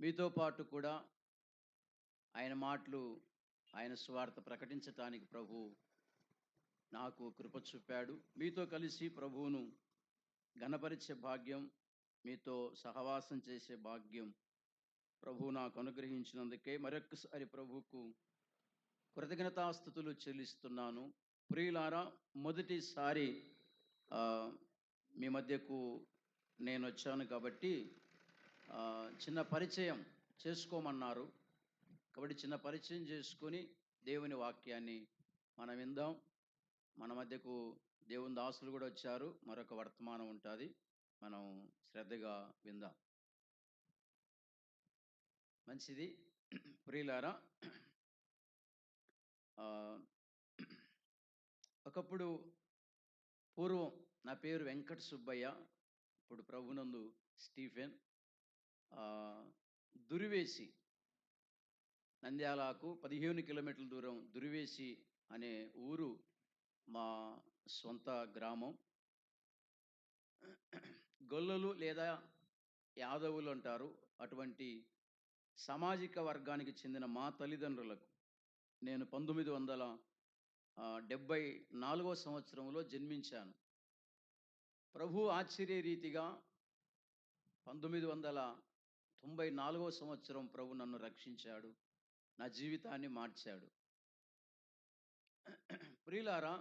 మీతో పాటు కూడా ఆయన మాటలు ఆయన స్వార్థ ప్రకటించటానికి ప్రభు నాకు కృప చూపాడు. మీతో కలిసి ప్రభువును ఘనపరిచే భాగ్యం మీతో సహవాసం చేసే భాగ్యం ప్రభు నాకు అనుగ్రహించినందుకే మరొక్కసారి ప్రభువుకు కృతజ్ఞతాస్థుతులు చెల్లిస్తున్నాను. ప్రియులారా మొదటిసారి మీ మధ్యకు నేను వచ్చాను కాబట్టి చిన్న పరిచయం చేసుకోమన్నారు. కాబట్టి చిన్న పరిచయం చేసుకొని దేవుని వాక్యాన్ని మనం విందాం. మన మధ్యకు దేవుని దాసులు కూడా వచ్చారు. మరొక వర్తమానం ఉంటుంది. మనం శ్రద్ధగా విందాం. మంచిది. ప్రియులారా ఒకప్పుడు పూర్వం నా పేరు వెంకట సుబ్బయ్య. ఇప్పుడు ప్రభునందు స్టీఫెన్. దురివేసి నంద్యాలకు పదిహేను కిలోమీటర్ల దూరం దురివేసి అనే ఊరు మా సొంత గ్రామం. గొల్లలు లేదా యాదవులు అంటారు. అటువంటి సామాజిక వర్గానికి చెందిన మా తల్లిదండ్రులకు నేను పంతొమ్మిది వందల డెబ్భై నాలుగో సంవత్సరంలో జన్మించాను. ప్రభు ఆశ్చర్య రీతిగా పంతొమ్మిది వందల తొంభై నాలుగో సంవత్సరం ప్రభు నన్ను రక్షించాడు నా జీవితాన్ని మార్చాడు. ప్రియులారా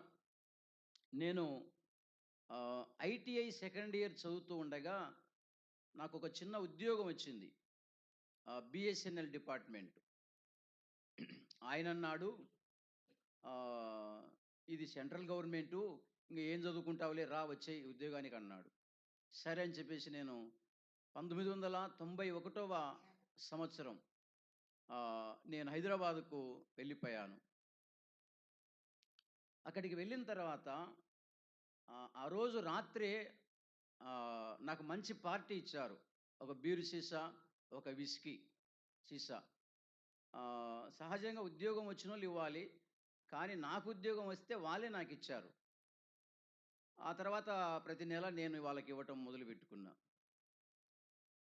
నేను ఐటీఐ సెకండ్ ఇయర్ చదువుతూ ఉండగా నాకు ఒక చిన్న ఉద్యోగం వచ్చింది. BSNL department. ఆయన అన్నాడు ఇది సెంట్రల్ గవర్నమెంటు ఇంక ఏం చదువుకుంటావులే రా వచ్చే ఉద్యోగానికి అన్నాడు సరే అని చెప్పేసి నేను పంతొమ్మిది వందల తొంభై ఒకటవ సంవత్సరం నేను హైదరాబాదుకు వెళ్ళిపోయాను. అక్కడికి వెళ్ళిన తర్వాత ఆ, రోజు రాత్రే నాకు మంచి పార్టీ ఇచ్చారు. ఒక బీరు సీసా ఒక విస్కీ సీసా. సహజంగా ఉద్యోగం వచ్చిన వాళ్ళు ఇవ్వాలి కానీ నాకు ఉద్యోగం వస్తే వాళ్ళే నాకు ఇచ్చారు. ఆ తర్వాత ప్రతి నెల నేను వాళ్ళకి ఇవ్వటం మొదలు పెట్టుకున్నా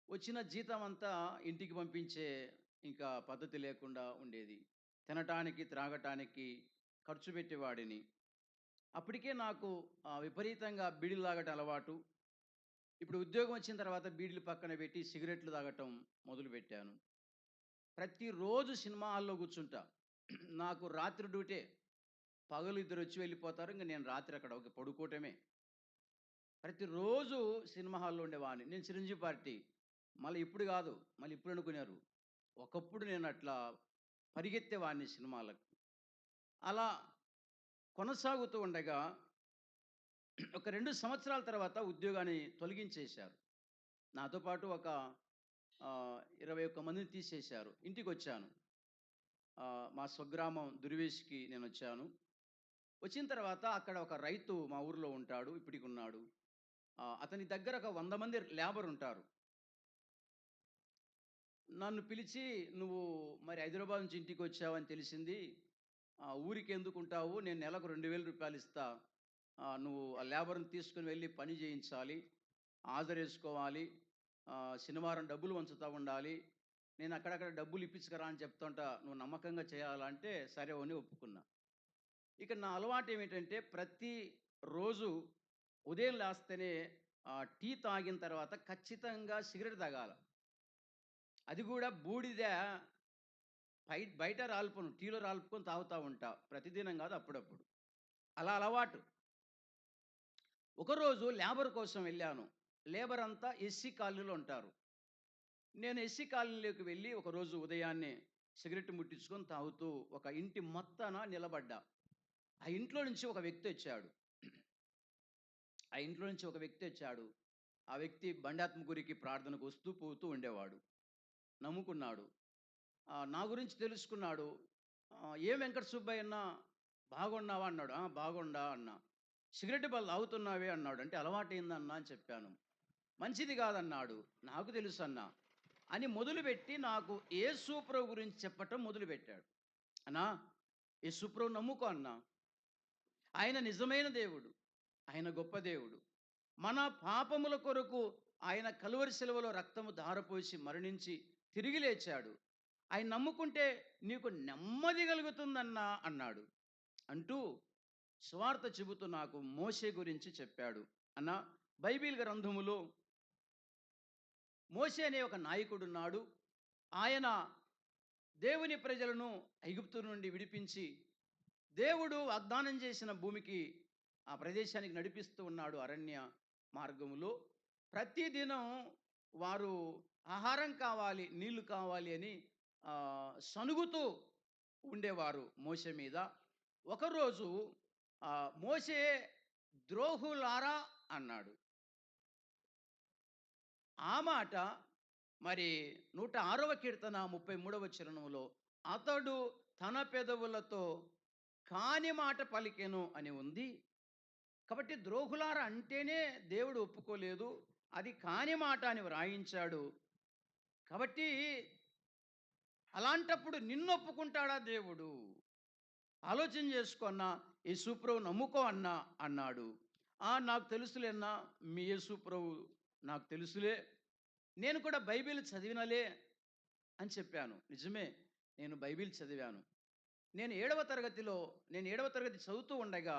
వచ్చిన జీతం అంతా ఇంటికి పంపించే ఇంకా పద్ధతి లేకుండా ఉండేది. తినటానికి త్రాగటానికి ఖర్చు పెట్టేవాడిని. అప్పటికే నాకు విపరీతంగా బీడీలు తాగటం అలవాటు. ఇప్పుడు ఉద్యోగం వచ్చిన తర్వాత బీడీలు పక్కన పెట్టి సిగరెట్లు తాగటం మొదలుపెట్టాను ప్రతిరోజు సినిమా హాల్లో కూర్చుంటా. నాకు రాత్రి డ్యూటే. పగలు ఇద్దరు వచ్చి వెళ్ళిపోతారు. ఇంకా నేను రాత్రి అక్కడ ఒక పడుకోవటమే. ప్రతిరోజు సినిమా హాల్లో ఉండేవాడిని. నేను చిరంజీవి పార్టీ మళ్ళీ ఇప్పుడు కాదు మళ్ళీ ఇప్పుడు అనుకున్నారు ఒకప్పుడు నేను అట్లా పరిగెత్తేవాడిని సినిమాలకు. అలా కొనసాగుతూ ఉండగా ఒక రెండు సంవత్సరాల తర్వాత ఉద్యోగాన్ని తొలగించేశారు. నాతో పాటు ఒక ఇరవై ఒక్క మందిని తీసేశారు. ఇంటికి వచ్చాను మా స్వగ్రామం దుర్వేష్కి నేను వచ్చాను వచ్చిన తర్వాత అక్కడ ఒక రైతు మా ఊర్లో ఉంటాడు ఇప్పటికి ఉన్నాడు. అతని దగ్గర ఒక వంద మంది లేబర్ ఉంటారు. నన్ను పిలిచి నువ్వు మరి హైదరాబాద్ నుంచి ఇంటికి వచ్చావని తెలిసింది. ఆ, ఊరికి ఎందుకుంటావు? నేను నెలకు రెండు వేల రూపాయలు ఇస్తా. నువ్వు ఆ లేబర్ని తీసుకుని వెళ్ళి పని చేయించాలి. హాజరు వేసుకోవాలి. శనివారం డబ్బులు వంచుతూ ఉండాలి. నేను అక్కడక్కడ డబ్బులు ఇప్పించుకరా అని చెప్తుంటా. నువ్వు నమ్మకంగా చేయాలంటే సరే అని ఒప్పుకున్నా. ఇక నా అలవాటు ఏమిటంటే ప్రతి రోజు ఉదయం లేస్తేనే టీ తాగిన తర్వాత ఖచ్చితంగా సిగరెట్ తాగాలి. అది కూడా బూడిద బయ బయట రాల్పను టీలో రాల్పుకొని తాగుతూ ఉంటా. ప్రతిదినం కాదు అప్పుడప్పుడు. అలా అలవాటు. ఒకరోజు లేబర్ కోసం వెళ్ళాను. లేబర్ అంతా ఎస్సీ కాలనీలో ఉంటారు. నేను ఎస్సీ కాలనీలోకి వెళ్ళి ఒకరోజు ఉదయాన్నే సిగరెట్ ముట్టించుకొని తాగుతూ ఒక ఇంటి మొత్తాన నిలబడ్డా. ఆ ఇంట్లో నుంచి ఒక వ్యక్తి వచ్చాడు. ఆ ఇంట్లో నుంచి ఒక వ్యక్తి వచ్చాడు. ఆ వ్యక్తి బండాత్మగురికి ప్రార్థనకు వస్తూ పోతూ ఉండేవాడు. నమ్ముకున్నాడు. నా గురించి తెలుసుకున్నాడు. ఏ ఏం వెంకట సుబ్బయ్య అన్న బాగున్నావా? అన్నాడు. బాగుండా అన్నా. సిగరెట్ బల్ అవుతున్నావే అన్నాడు. అంటే అలవాటైందన్నా అని చెప్పాను. మంచిది కాదన్నాడు. నాకు తెలుసు అన్నా. అని మొదలుపెట్టి నాకు ఏ సూప్రవ్ గురించి చెప్పటం మొదలుపెట్టాడు. అన్నా ఏ సూప్రవ్ నమ్ముకో అన్నా. ఆయన నిజమైన దేవుడు. ఆయన గొప్ప దేవుడు. మన పాపముల కొరకు ఆయన కలువరి సెలవులో రక్తము ధారపోసి మరణించి తిరిగి లేచాడు. ఆయన నమ్ముకుంటే నీకు నెమ్మది కలుగుతుందన్నా అన్నాడు. అంటూ స్వార్థ చెబుతూ నాకు మోసే గురించి చెప్పాడు. అన్న బైబిల్ గ్రంథములో మోసే అనే ఒక నాయకుడున్నాడు ఆయన దేవుని ప్రజలను ఐగుప్తు నుండి విడిపించి దేవుడు వాగ్దానం చేసిన భూమికి ఆ ప్రదేశానికి నడిపిస్తూ ఉన్నాడు అరణ్య మార్గములో. ప్రతిదినం వారు ఆహారం కావాలి నీళ్ళు కావాలి అని సనుగుతూ ఉండేవారు మోసే మీద. ఒకరోజు మోసే ద్రోహులారా అన్నాడు. ఆ మాట మరి నూట ఆరవ కీర్తన ముప్పై మూడవ చరణంలో అతడు తన పెదవులతో కాని మాట పలికెను అని ఉంది. కాబట్టి ద్రోహులార అంటేనే దేవుడు ఒప్పుకోలేదు అది కాని మాట అని వ్రాయించాడు. కాబట్టి అలాంటప్పుడు నిన్ను ఒప్పుకుంటాడా దేవుడు? ఆలోచన చేసుకున్నా యేసుప్రభు నమ్ముకో అన్నా అన్నాడు. ఆ నాకు తెలుసులేనా మీ యేసుప్రభు నాకు తెలుసులే నేను కూడా బైబిల్ చదివినలే అని చెప్పాను. నిజమే నేను బైబిల్ చదివాను. నేను ఏడవ తరగతిలో నేను ఏడవ తరగతి చదువుతూ ఉండగా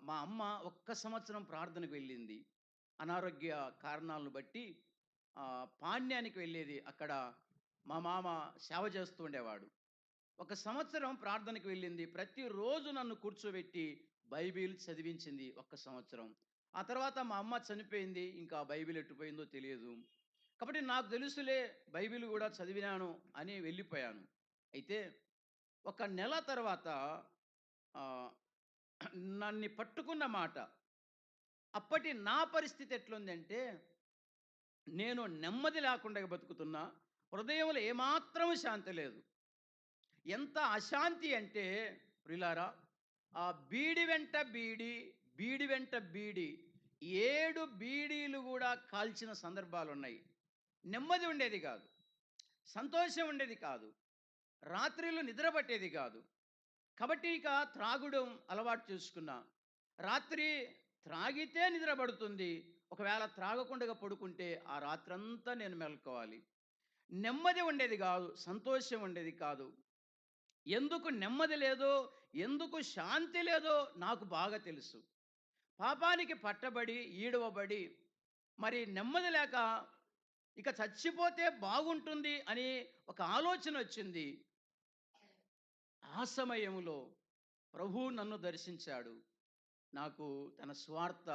మా అమ్మ ఒక్క సంవత్సరం ప్రార్థనకు వెళ్ళింది. అనారోగ్య కారణాలను బట్టి పాణ్యానికి వెళ్ళేది అక్కడ మా మామ సేవ చేస్తూ ఉండేవాడు. ఒక సంవత్సరం ప్రార్థనకు వెళ్ళింది. ప్రతిరోజు నన్ను కూర్చోబెట్టి బైబిల్ చదివించింది ఒక్క సంవత్సరం. ఆ తర్వాత మా అమ్మ చనిపోయింది. ఇంకా బైబిల్ ఎట్టుపోయిందో తెలియదు. కాబట్టి నాకు తెలుసులే బైబిల్ కూడా చదివినాను అని వెళ్ళిపోయాను. అయితే ఒక నెల తర్వాత నన్ను పట్టుకున్న మాట అప్పటి నా పరిస్థితి ఎట్లుందంటే నేను నెమ్మది లేకుండా బతుకుతున్నా హృదయంలో ఏమాత్రం శాంతి లేదు. ఎంత అశాంతి అంటే ప్రిలారా ఆ బీడి వెంట బీడి బీడి వెంట బీడి ఏడు బీడీలు కూడా కాల్చిన సందర్భాలు ఉన్నాయి నెమ్మది ఉండేది కాదు సంతోషం ఉండేది కాదు రాత్రిలో నిద్ర పట్టేది కాదు. కాబట్టి ఇక త్రాగుడం అలవాటు చేసుకున్నా. రాత్రి త్రాగితే నిద్రపడుతుంది ఒకవేళ త్రాగకుండా పడుకుంటే ఆ రాత్రంతా నేను మెలుకోవాలి నెమ్మది ఉండేది కాదు సంతోషం ఉండేది కాదు. ఎందుకు నెమ్మది లేదో ఎందుకు శాంతి లేదో నాకు బాగా తెలుసు. పాపానికి పట్టబడి ఈడవబడి మరి నెమ్మది లేక ఇక చచ్చిపోతే బాగుంటుంది అని ఒక ఆలోచన వచ్చింది. ఆ సమయంలో ప్రభు నన్ను దర్శించాడు. నాకు తన స్వార్థ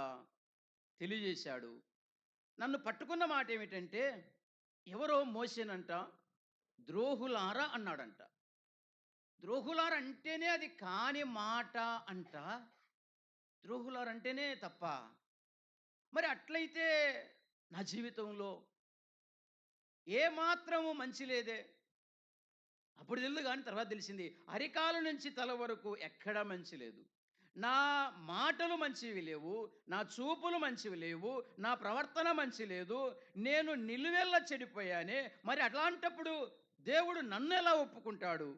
తెలియజేశాడు. నన్ను పట్టుకున్న మాట ఏమిటంటే ఎవరో మోసేనంట ద్రోహులారా అన్నాడంట. ద్రోహులార అంటేనే అది కాని మాట అంట. ద్రోహులారంటేనే తప్ప మరి అట్లయితే నా జీవితంలో ఏ మంచి లేదే? అప్పుడు తెలుదు కానీ తర్వాత తెలిసింది అరికాల నుంచి తల వరకు ఎక్కడా మంచి లేదు. నా మాటలు మంచివి లేవు నా చూపులు మంచివి లేవు నా ప్రవర్తన మంచి లేదు నేను నిలువెల్ల చెడిపోయానే మరి అట్లాంటప్పుడు దేవుడు నన్ను ఎలా ఒప్పుకుంటాడు?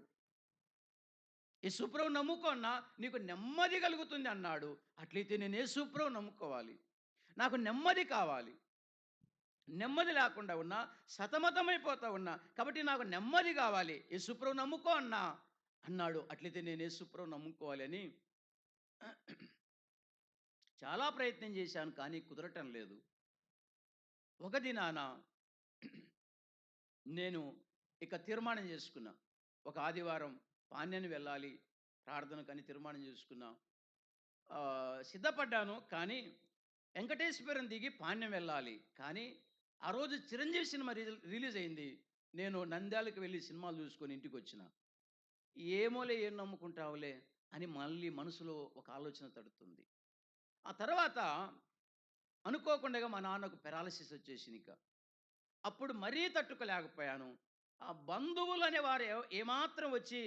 యేసుప్రభు నమ్ముకున్నా నీకు నెమ్మది కలుగుతుంది అన్నాడు. అట్లయితే నేను యేసుప్రభు నమ్ముకోవాలి. నాకు నెమ్మది కావాలి. నెమ్మది లేకుండా ఉన్నా సతమతమైపోతా ఉన్నా కాబట్టి నాకు నెమ్మది కావాలి. యేసుప్రభు నమ్ముకో అన్నా. అన్నాడు. అట్లయితే నేను యేసుప్రభు నమ్ముకోవాలి అని చాలా ప్రయత్నం చేశాను కానీ కుదరటం లేదు. ఒక దినాన నేను ఇక తీర్మానం చేసుకున్నా. ఒక ఆదివారం పాణ్యాన్ని వెళ్ళాలి ప్రార్థనకని తీర్మానం చేసుకున్నా. సిద్ధపడ్డాను కానీ వెంకటేశ్వరం దిగి పాణ్యం వెళ్ళాలి. కానీ ఆ రోజు చిరంజీవి సినిమా రిలీజ్ అయింది. నేను నంద్యాలకు వెళ్ళి సినిమాలు చూసుకొని ఇంటికి వచ్చిన. ఏమోలే ఏం నమ్ముకుంటావులే? అని మళ్ళీ మనసులో ఒక ఆలోచన తడుతుంది. ఆ తర్వాత అనుకోకుండా మా నాన్నకు పెరాలసిస్ వచ్చేసింది ఇక. అప్పుడు మరీ తట్టుకోలేకపోయాను. ఆ బంధువులు అనేవారు ఏమాత్రం వచ్చి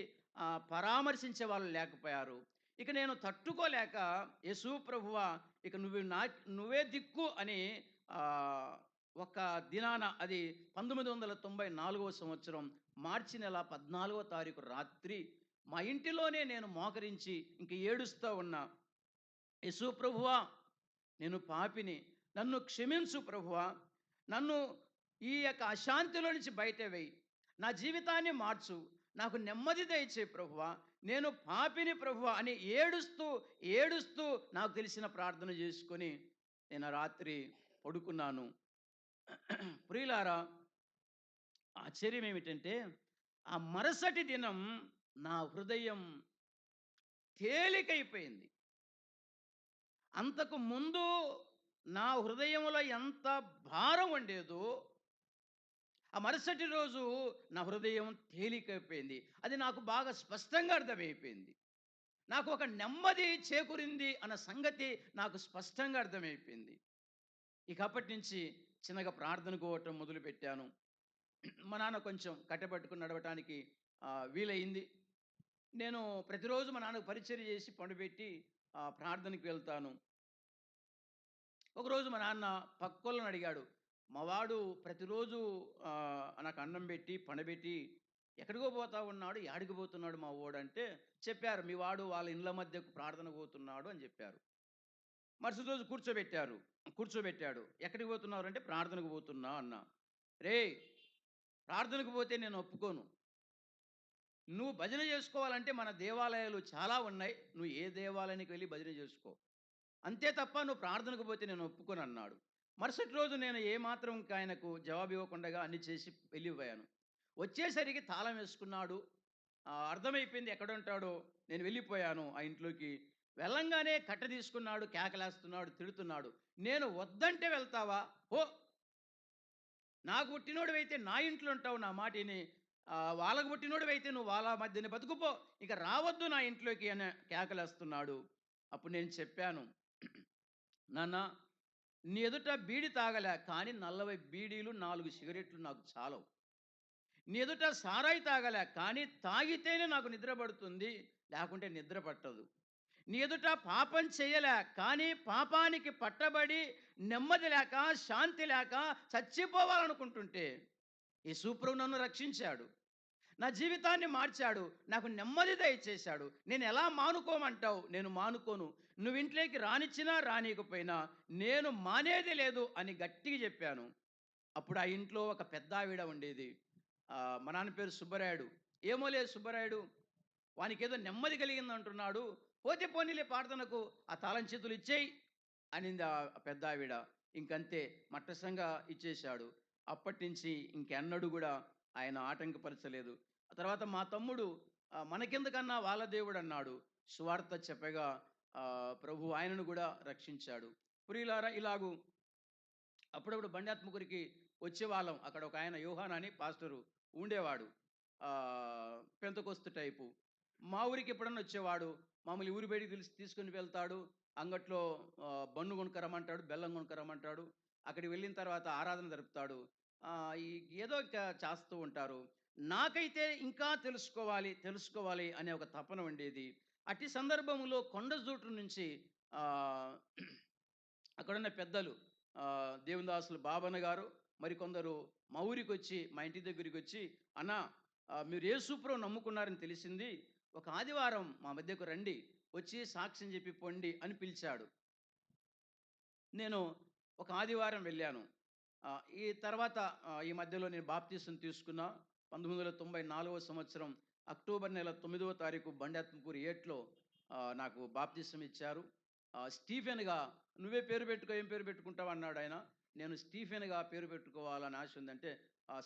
పరామర్శించే వాళ్ళు లేకపోయారు. ఇక నేను తట్టుకోలేక యేసు ప్రభువా ఇక నువ్వు నా నువ్వే దిక్కు అని ఒక దినాన అది పంతొమ్మిది వందల తొంభై నాలుగవ సంవత్సరం మార్చి నెల పద్నాలుగో తారీఖు రాత్రి మా ఇంటిలోనే నేను మోకరించి ఇంక ఏడుస్తూ ఉన్నా. యశు ప్రభువా నేను పాపిని. నన్ను క్షమించు ప్రభువా. నన్ను ఈ యొక్క అశాంతిలో నుంచి బయట వేయి. నా జీవితాన్ని మార్చు. నాకు నెమ్మది దయచే ప్రభువా. నేను పాపిని ప్రభువా అని ఏడుస్తూ ఏడుస్తూ నాకు తెలిసిన ప్రార్థన చేసుకొని నేను రాత్రి పడుకున్నాను. ప్రియులారా ఆశ్చర్యం ఏమిటంటే ఆ మరుసటి దినం నా హృదయం తేలికైపోయింది. అంతకు ముందు నా హృదయంలో ఎంత భారం ఉండేదో ఆ మరుసటి రోజు నా హృదయం తేలికైపోయింది. అది నాకు బాగా స్పష్టంగా అర్థమైపోయింది. నాకు ఒక నెమ్మది చేకూరింది అన్న సంగతి నాకు స్పష్టంగా అర్థమైపోయింది. ఇక అప్పటి నుంచి చిన్నగా ప్రార్థనకు పోవటం మొదలుపెట్టాను. మా నాన్న కొంచెం కట్టెపట్టుకుని నడవటానికి వీలైంది నేను ప్రతిరోజు మా నాన్నకు పరిచయం చేసి పండుపెట్టి ప్రార్థనకి వెళ్తాను. ఒకరోజు మా నాన్న పక్కోళ్ళని అడిగాడు మా వాడు ప్రతిరోజు నాకు అన్నం పెట్టి పండబెట్టి ఎక్కడికో పోతా ఉన్నాడు యాడికి పోతున్నాడు మా వాడు అంటే చెప్పారు మీ వాడు వాళ్ళ ఇండ్ల మధ్యకు ప్రార్థన పోతున్నాడు అని చెప్పారు. మరుసటి రోజు కూర్చోబెట్టారు కూర్చోబెట్టాడు ఎక్కడికి పోతున్నారు అంటే ప్రార్థనకు పోతున్నా అన్న. రే ప్రార్థనకు పోతే నేను ఒప్పుకోను. నువ్వు భజన చేసుకోవాలంటే మన దేవాలయాలు చాలా ఉన్నాయి. నువ్వు ఏ దేవాలయానికి వెళ్ళి భజన చేసుకో. అంతే తప్ప నువ్వు ప్రార్థనకు పోతే నేను ఒప్పుకొని అన్నాడు. మరుసటి రోజు నేను ఏమాత్రం ఆయనకు జవాబు ఇవ్వకుండా అన్ని చేసి వెళ్ళిపోయాను. వచ్చేసరికి తాళం వేసుకున్నాడు. అర్థమైపోయింది ఎక్కడ ఉంటాడో నేను వెళ్ళిపోయాను ఆ ఇంట్లోకి. వెళ్ళంగానే కట్ట తీసుకున్నాడు కేకలేస్తున్నాడు తిడుతున్నాడు. నేను వద్దంటే వెళ్తావా? ఓ నాకు పుట్టినోడు అయితే నా ఇంట్లో ఉంటావు నా మాటిని వాళ్ళకు పుట్టినోడు అయితే నువ్వు వాళ్ళ మధ్యనే బతుకుపో. ఇక రావద్దు నా ఇంట్లోకి అని కేకలేస్తున్నాడు. అప్పుడు నేను చెప్పాను నాన్న నీ ఎదుట బీడి తాగలే కానీ నలభై బీడీలు నాలుగు సిగరెట్లు నాకు చాలవు. నీ ఎదుట సారాయి తాగలే కానీ తాగితేనే నాకు నిద్ర పడుతుంది లేకుంటే నిద్ర పట్టదు. నీ ఎదుట పాపం చేయలే కానీ పాపానికి పట్టబడి నెమ్మది లేక శాంతి లేక చచ్చిపోవాలనుకుంటుంటే ఈ సూప్రభు నన్ను రక్షించాడు. నా జీవితాన్ని మార్చాడు. నాకు నెమ్మది దయచేశాడు. నేను ఎలా మానుకోమంటావు? నేను మానుకోను. నువ్వు ఇంట్లోకి రానిచ్చినా రానియకపోయినా నేను మానేది లేదు అని గట్టిగా చెప్పాను. అప్పుడు ఆ ఇంట్లో ఒక పెద్ద ఆవిడ ఉండేది. మా నాన్న పేరు సుబ్బరాయుడు. ఏమో లేదు సుబ్బరాయుడు వానికి ఏదో నెమ్మది కలిగింది అంటున్నాడు. పోతే పోనీలే ప్రార్థనకు ఆ తాళం చేతులు ఇచ్చేయి అనింది ఆ పెద్ద ఆవిడ. ఇంకంతే మట్టసంగా ఇచ్చేశాడు. అప్పటి నుంచి ఇంకెన్నడూ కూడా ఆయన ఆటంకపరచలేదు. ఆ తర్వాత మా తమ్ముడు మనకెందుకన్నా వాళ్ళ దేవుడు అన్నాడు సువార్త చెప్పగా ప్రభు ఆయనను కూడా రక్షించాడు. పురిలారా ఇలాగూ అప్పుడప్పుడు బండాత్మకురికి వచ్చేవాళ్ళం. అక్కడ ఒక ఆయన యోహాన్ అని పాస్టరు ఉండేవాడు. Pentecost type. మా ఊరికి ఎప్పుడన్నా వచ్చేవాడు మామూలు ఊరి బయటికి తెలిసి తీసుకుని వెళ్తాడు. అంగట్లో బన్ను కొనుక్కరమ్మంటాడు బెల్లం కొనుక్కరమ్మంటాడు. అక్కడికి వెళ్ళిన తర్వాత ఆరాధన జరుపుతాడు. ఈ ఏదో ఇంకా చేస్తూ ఉంటారు. నాకైతే ఇంకా తెలుసుకోవాలి తెలుసుకోవాలి అనే ఒక తపన ఉండేది. అట్టి సందర్భంలో కొండజూటు నుంచి అక్కడున్న పెద్దలు దేవదాసులు బాబన్న గారు మరికొందరు మా ఊరికి వచ్చి మా ఇంటి దగ్గరికి వచ్చి అన్న మీరు ఏ సూప్రం నమ్ముకున్నారని తెలిసింది. ఒక ఆదివారం మా మధ్యకు రండి. వచ్చి సాక్ష్యం చెప్పి పొండి అని పిలిచాడు. నేను ఒక ఆదివారం వెళ్ళాను. ఈ తర్వాత ఈ మధ్యలో నేను బాప్తీసం తీసుకున్నా. పంతొమ్మిది వందల తొంభై నాలుగవ సంవత్సరం అక్టోబర్ నెల తొమ్మిదవ తారీఖు బండాత్మకూరు ఏట్లో నాకు బాప్తీసం ఇచ్చారు. స్టీఫెన్గా నువ్వే పేరు పెట్టుకో ఏం పేరు పెట్టుకుంటావు? అన్నాడు ఆయన. నేను స్టీఫెన్గా పేరు పెట్టుకోవాలని ఆశ ఉందంటే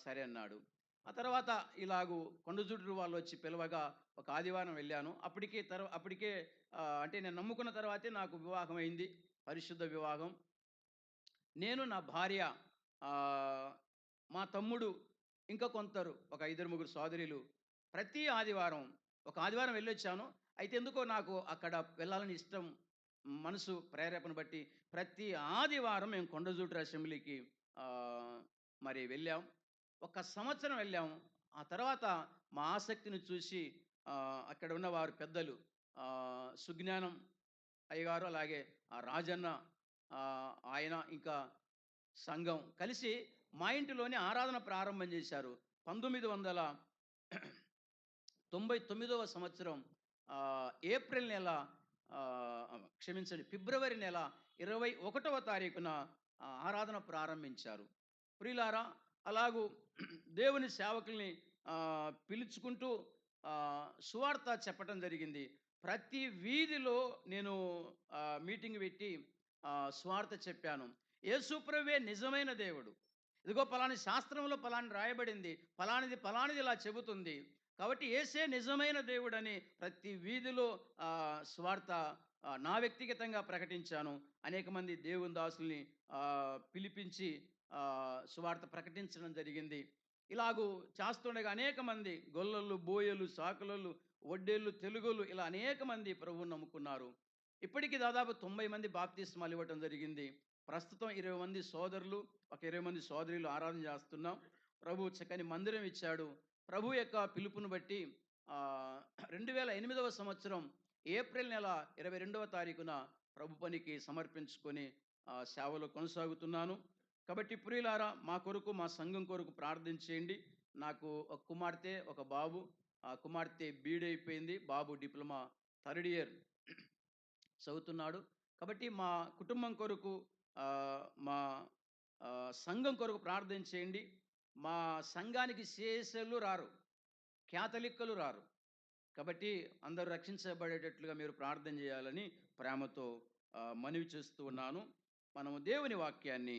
సరే అన్నాడు. ఆ తర్వాత ఇలాగూ కొండజుట్టు వాళ్ళు వచ్చి పిలవగా ఒక ఆదివారం వెళ్ళాను. అప్పటికే తర్వా అప్పటికే అంటే నేను నమ్ముకున్న తర్వాతే నాకు వివాహం అయింది పరిశుద్ధ వివాహం. నేను నా భార్య మా తమ్ముడు ఇంకా కొందరు ఒక ఇద్దరు ముగ్గురు సోదరులు ప్రతి ఆదివారం ఒక ఆదివారం వెళ్ళొచ్చాను. అయితే ఎందుకో నాకు అక్కడ వెళ్ళాలని ఇష్టం మనసు ప్రేరేపణ బట్టి ప్రతి ఆదివారం మేము కొండజూటర్ అసెంబ్లీకి మరి వెళ్ళాం. ఒక సంవత్సరం వెళ్ళాం. ఆ తర్వాత మా ఆసక్తిని చూసి అక్కడ ఉన్న వారు పెద్దలు సుజ్ఞానం అయ్యగారు అలాగే ఆ రాజన్న ఆయన ఇంకా సంఘం కలిసి మా ఇంటిలోనే ఆరాధన ప్రారంభం చేశారు. పంతొమ్మిది వందల తొంభై తొమ్మిదవ సంవత్సరం ఏప్రిల్ నెల క్షమించండి ఫిబ్రవరి నెల ఇరవై ఒకటవ తారీఖున ఆరాధన ప్రారంభించారు. ప్రియులారా అలాగూ దేవుని సేవకుల్ని పిలుచుకుంటూ సువార్త చెప్పటం జరిగింది. ప్రతి వీధిలో నేను మీటింగ్ పెట్టి స్వార్థ చెప్పాను. యేసుప్రవే నిజమైన దేవుడు. ఇదిగో పలాని శాస్త్రంలో పలాని రాయబడింది. పలానిది పలానిది ఇలా చెబుతుంది. కాబట్టి ఏసే నిజమైన దేవుడని ప్రతి వీధిలో స్వార్థ నా వ్యక్తిగతంగా ప్రకటించాను. అనేక మంది దేవుని దాసుల్ని పిలిపించి స్వార్థ ప్రకటించడం జరిగింది. ఇలాగూ చేస్తుండగా అనేక మంది గొల్లలు బోయలు సాకులలు వడ్డేళ్ళు తెలుగులు ఇలా అనేక మంది ప్రభువుని నమ్ముకున్నారు. ఇప్పటికీ దాదాపు తొంభై మంది బాప్తిస్మాలు ఇవ్వటం జరిగింది. ప్రస్తుతం ఇరవై మంది సోదరులు ఒక ఇరవై మంది సోదరులు ఆరాధన చేస్తున్నాం. ప్రభు చక్కని మందిరం ఇచ్చాడు. ప్రభు యొక్క పిలుపును బట్టి రెండు వేల ఎనిమిదవ సంవత్సరం ఏప్రిల్ నెల ఇరవై రెండవ తారీఖున ప్రభు పనికి సమర్పించుకొని సేవలో కొనసాగుతున్నాను. కాబట్టి ప్రియులారా మా కొరకు మా సంఘం కొరకు ప్రార్థించేయండి. నాకు ఒక కుమార్తె ఒక బాబు. ఆ కుమార్తె బీడీ అయిపోయింది బాబు డిప్లొమా థర్డ్ ఇయర్. చదువుతున్నాడు. కాబట్టి మా కుటుంబం కొరకు మా సంఘం కొరకు ప్రార్థన చేయండి. మా సంఘానికి శేషలు రారు. క్యాథలిక్కలు రారు. కాబట్టి అందరూ రక్షించబడేటట్లుగా మీరు ప్రార్థన చేయాలని ప్రేమతో మనవి చేస్తూ ఉన్నాను. మనము దేవుని వాక్యాన్ని